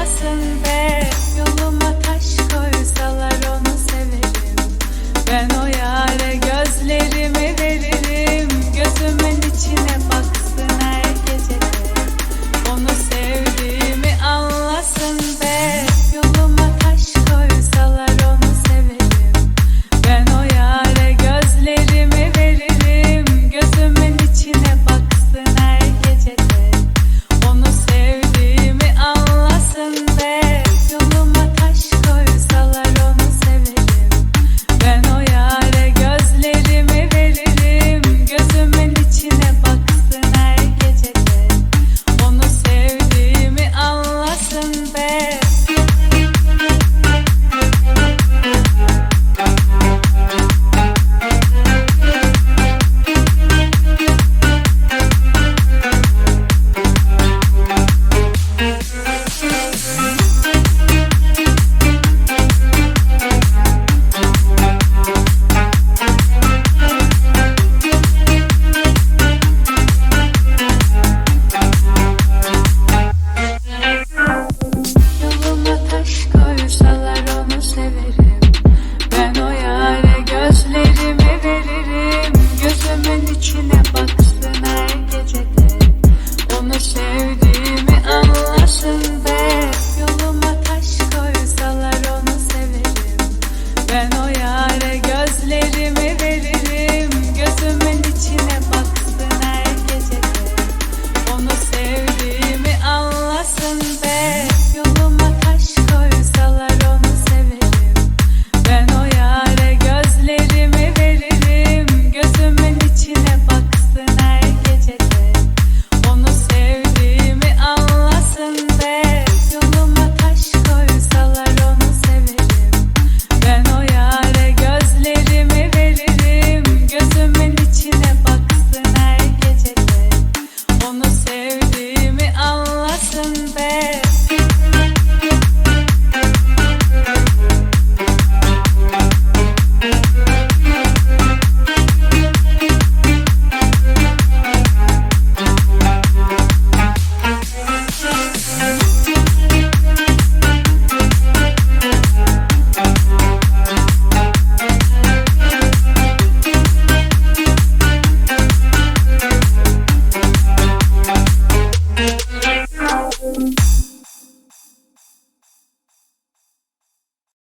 wasn't. içine baksın her gecede. Onu sevdiğimi anlasın be. Yoluma taş koysalar onu severim. Ben o yare gözlerimi veririm